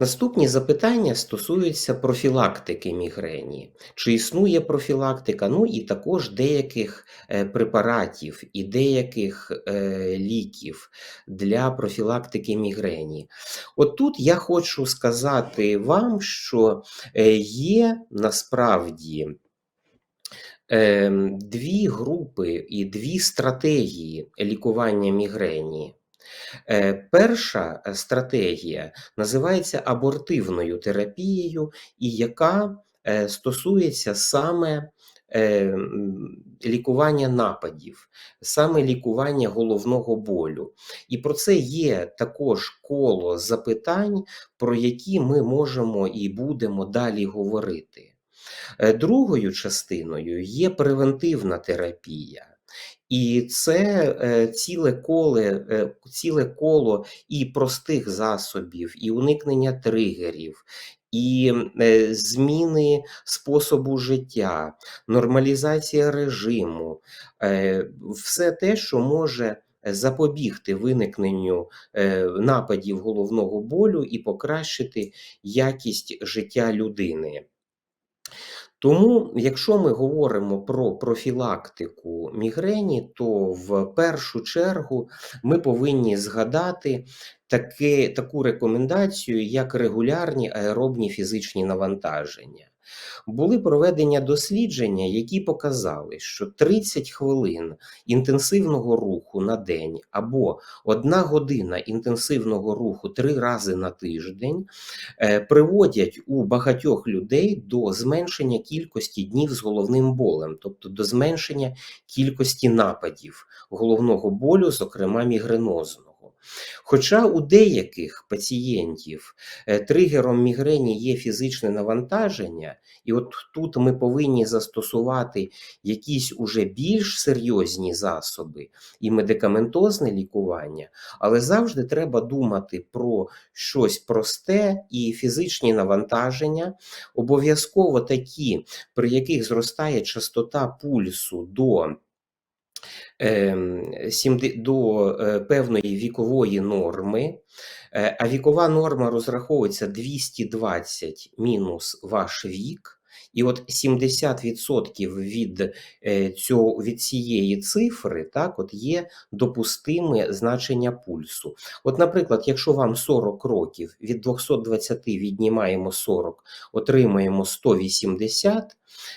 Наступні запитання стосуються профілактики мігрені. Чи існує профілактика? Ну і також деяких е, препаратів і деяких е, ліків для профілактики мігрені. От тут я хочу сказати вам, що е, є насправді ем, дві групи і дві стратегії лікування мігрені. Е, Перша е, стратегія називається абортивною терапією, і яка е, стосується саме лікування нападів, саме лікування головного болю. І про це є також коло запитань, про які ми можемо і будемо далі говорити. Другою частиною є превентивна терапія. І це е, ціле коло, е, ціле коло і простих засобів, і уникнення тригерів, і е, зміни способу життя, нормалізація режиму, все те, що може запобігти виникненню нападів головного болю і покращити якість життя людини. Тому, якщо ми говоримо про профілактику мігрені, то в першу чергу ми повинні згадати таки, таку рекомендацію, як регулярні аеробні фізичні навантаження. Були проведення дослідження, які показали, що 30 хвилин інтенсивного руху на день або одна година інтенсивного руху три рази на тиждень е, приводять у багатьох людей до зменшення кількості днів з головним болем, тобто до зменшення кількості нападів головного болю, зокрема мігренозного. Хоча у деяких пацієнтів е, тригером мігрені є фізичне навантаження, і от тут ми повинні застосувати якісь уже більш серйозні засоби і медикаментозне лікування, але завжди треба думати про щось просте і фізичні навантаження, обов'язково такі, при яких зростає частота пульсу до до е, певної вікової норми, Е, а вікова норма розраховується 220 мінус ваш вік. І от 70% від, е, цього, від цієї цифри так, от є допустиме значення пульсу. От, наприклад, якщо вам 40 років, від 220 віднімаємо 40, отримаємо 180,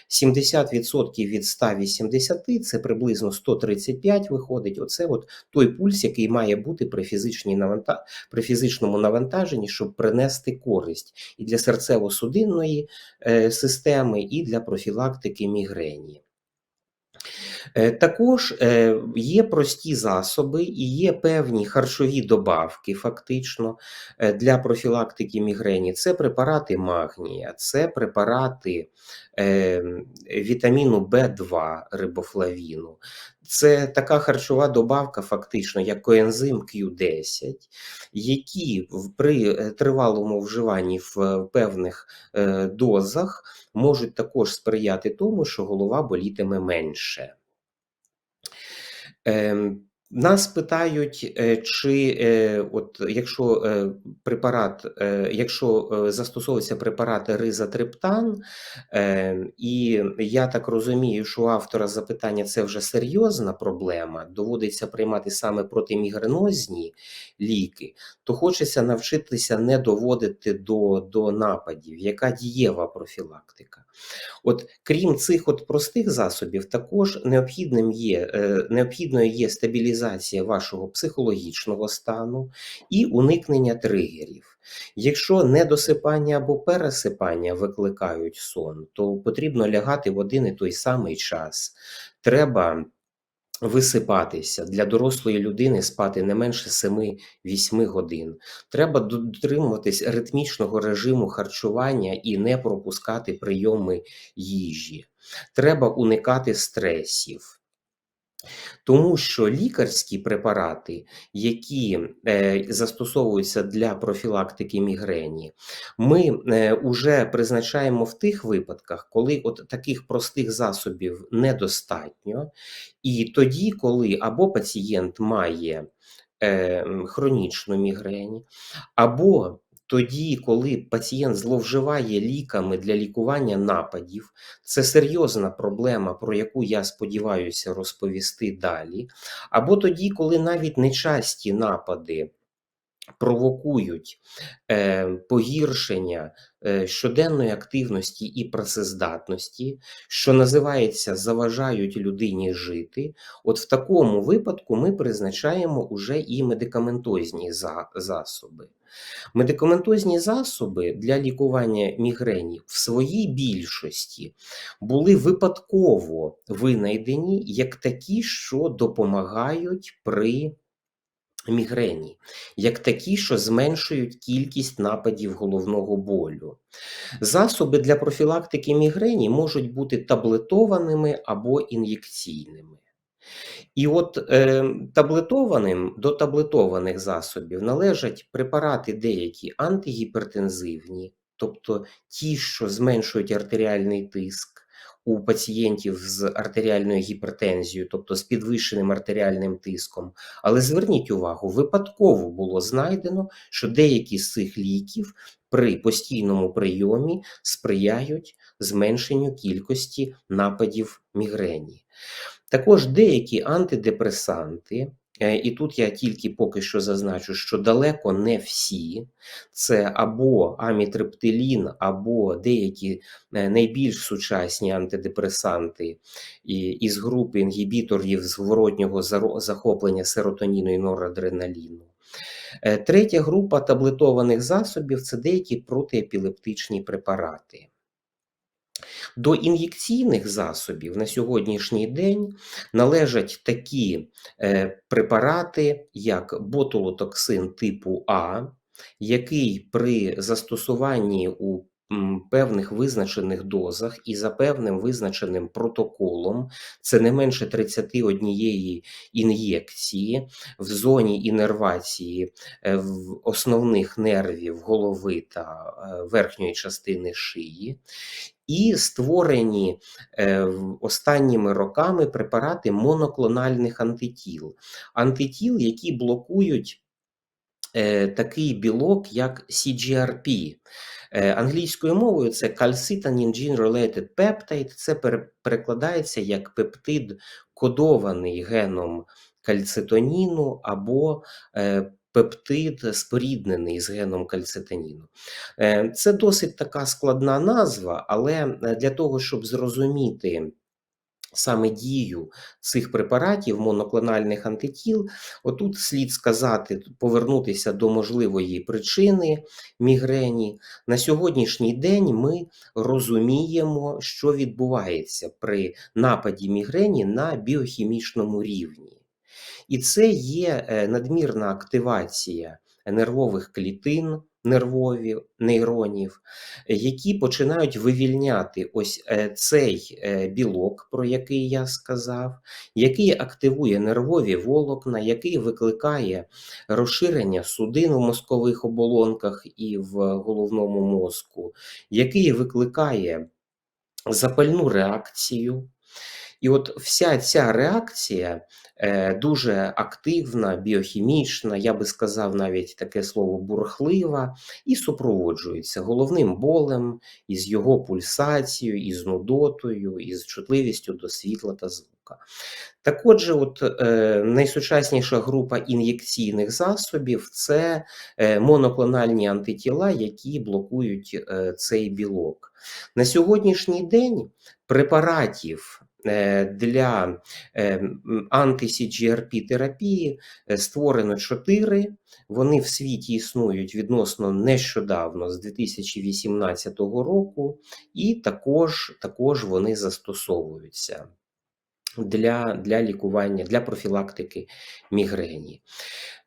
70% від 180 це приблизно 135 виходить. Оце от той пульс, який має бути при, фізичній наванта... при фізичному навантаженні, щоб принести користь і для серцево-судинної е, системи, і для профілактики мігрені. Е, Також е, є прості засоби і є певні харчові добавки, фактично, для профілактики мігрені. Це препарати магнія, це препарати вітаміну В2 рибофлавіну. Це така харчова добавка, фактично, як коензим Q10, які при е, тривалому вживанні в певних е, дозах можуть також сприяти тому, що голова болітиме менше. Нас питають, е, чи е, от якщо е, препарат, якщо застосовується препарат ризатриптан, е, і я так розумію, що у автора запитання це вже серйозна проблема, доводиться приймати саме протимігренозні ліки, то хочеться навчитися не доводити до, до нападів, яка дієва профілактика. От крім цих от простих засобів, також необхідним є необхідною є стабілізація вашого психологічного стану і уникнення тригерів. Якщо недосипання або пересипання викликають сон, то потрібно лягати в один і той самий час. Треба висипатися для дорослої людини спати не менше 7-8 годин. Треба дотримуватись ритмічного режиму харчування і не пропускати прийоми їжі. Треба уникати стресів. Тому що лікарські препарати, які е, застосовуються для профілактики мігрені, ми е, уже призначаємо в тих випадках, коли от таких простих засобів недостатньо, і тоді, коли або пацієнт має е, хронічну мігрень, або тоді, коли пацієнт зловживає ліками для лікування нападів, це серйозна проблема, про яку я сподіваюся розповісти далі. Або тоді, коли навіть нечасті напади провокують е, погіршення е, щоденної активності і працездатності, що називається заважають людині жити. От в такому випадку ми призначаємо уже і медикаментозні за- засоби. Медикаментозні засоби для лікування мігрені в своїй більшості були випадково винайдені як такі, що допомагають при мігрені, як такі, що зменшують кількість нападів головного болю. Засоби для профілактики мігрені можуть бути таблетованими або ін'єкційними. І от е, таблетованим до таблетованих засобів належать препарати деякі антигіпертензивні, тобто ті, що зменшують артеріальний тиск у пацієнтів з артеріальною гіпертензією, тобто з підвищеним артеріальним тиском. Але зверніть увагу, випадково було знайдено, що деякі з цих ліків при постійному прийомі сприяють зменшенню кількості нападів мігрені. Також деякі антидепресанти, і тут я тільки поки що зазначу, що далеко не всі, це або амітриптилін, або деякі е, найбільш сучасні антидепресанти із групи інгібіторів зворотнього захоплення серотоніну і норадреналіну. Е, Третя група таблетованих засобів це деякі протиепілептичні препарати. До ін'єкційних засобів на сьогоднішній день належать такі е, препарати, як ботулотоксин типу А, який при застосуванні у певних визначених дозах і за певним визначеним протоколом, це не менше 31 ін'єкції в зоні інервації е, основних нервів голови та е, верхньої частини шиї, і створені е, останніми роками препарати моноклональних антитіл. Антитіл, які блокують е, такий білок, як CGRP. Е, Англійською мовою це calcitonin gene related peptide. Це пере- перекладається як пептид, кодований геном кальцитоніну або пептид, споріднений з геном кальцитоніну. Е, Це досить така складна назва, але е, для того, щоб зрозуміти саме дію цих препаратів, моноклональних антитіл, отут слід сказати, повернутися до можливої причини мігрені. На сьогоднішній день ми розуміємо, що відбувається при нападі мігрені на біохімічному рівні. І це є е, надмірна активація нервових клітин, нервові нейронів, які починають вивільняти ось е, цей е, білок, про який я сказав, який активує нервові волокна, який викликає розширення судин в мозкових оболонках і в головному мозку, який викликає запальну реакцію. І от вся ця реакція е, дуже активна, біохімічна, я би сказав навіть таке слово бурхлива, і супроводжується головним болем, із його пульсацією, із нудотою, із чутливістю до світла та звука. Так отже, от, е, найсучасніша група ін'єкційних засобів це е, моноклональні антитіла, які блокують е, цей білок. На сьогоднішній день препаратів для е, анти-CGRP терапії е, створено чотири. Вони в світі існують відносно нещодавно, з 2018 року, і також, також вони застосовуються для, для лікування, для профілактики мігрені.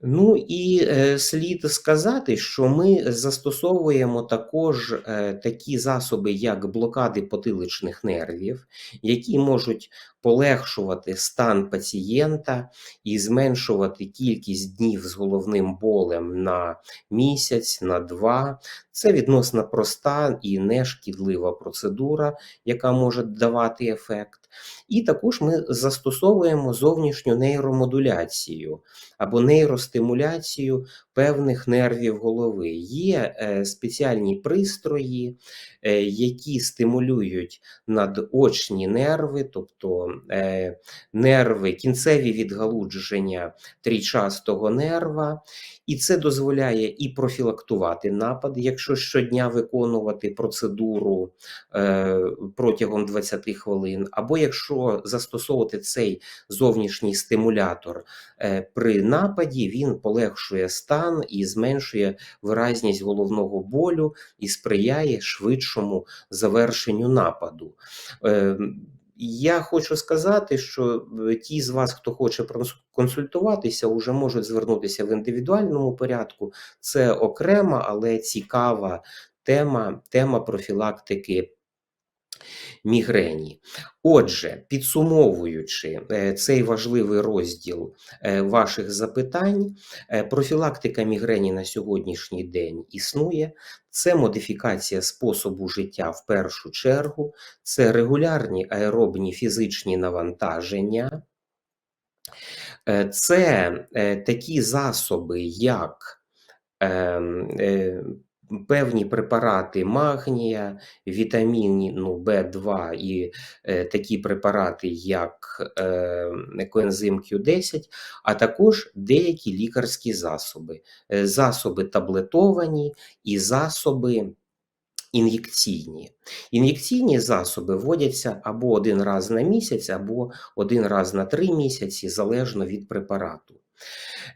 Ну і е, слід сказати, що ми застосовуємо також е, такі засоби, як блокади потиличних нервів, які можуть полегшувати стан пацієнта і зменшувати кількість днів з головним болем на місяць, на два. Це відносно проста і нешкідлива процедура, яка може давати ефект. І також ми застосовуємо зовнішню нейромодуляцію або нейростимуляцію певних нервів голови. Є е, спеціальні пристрої, е, які стимулюють надочні нерви, тобто е, нерви, кінцеві відгалудження трійчастого нерва, і це дозволяє і профілактувати напад, якщо щодня виконувати процедуру е, протягом 20 хвилин, або якщо застосовувати цей зовнішній стимулятор е, при нападі, він полегшує стан і зменшує виразність головного болю і сприяє швидшому завершенню нападу. Е, я хочу сказати, що е, ті з вас, хто хоче консультуватися, вже можуть звернутися в індивідуальному порядку. Це окрема, але цікава тема, тема профілактики мігрені. Отже, підсумовуючи е, цей важливий розділ е, ваших запитань, е, профілактика мігрені на сьогоднішній день існує. Це модифікація способу життя в першу чергу, це регулярні аеробні фізичні навантаження, це такі засоби, як ем, певні препарати магнія, вітаміну В2 і е, такі препарати, як е, коензим Q10, а також деякі лікарські засоби, Е, засоби таблетовані і засоби. Ін'єкційні. Ін'єкційні засоби вводяться або один раз на місяць, або один раз на три місяці, залежно від препарату.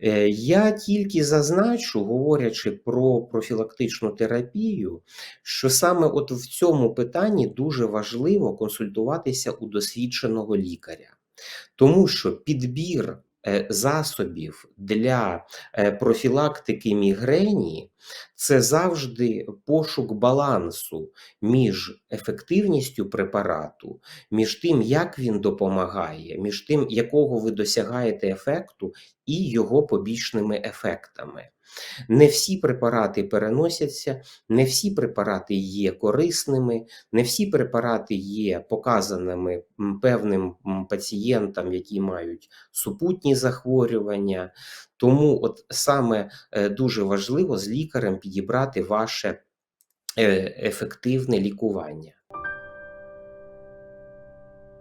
Е, Я тільки зазначу, говорячи про профілактичну терапію, що саме от в цьому питанні дуже важливо консультуватися у досвідченого лікаря, тому що підбір е, засобів для е, профілактики мігрені це завжди пошук балансу між ефективністю препарату, між тим, як він допомагає, між тим, якого ви досягаєте ефекту, і його побічними ефектами. Не всі препарати переносяться, не всі препарати є корисними, не всі препарати є показаними певним пацієнтам, які мають супутні захворювання. Тому от саме е, дуже важливо з лікарем підібрати ваше е, ефективне лікування.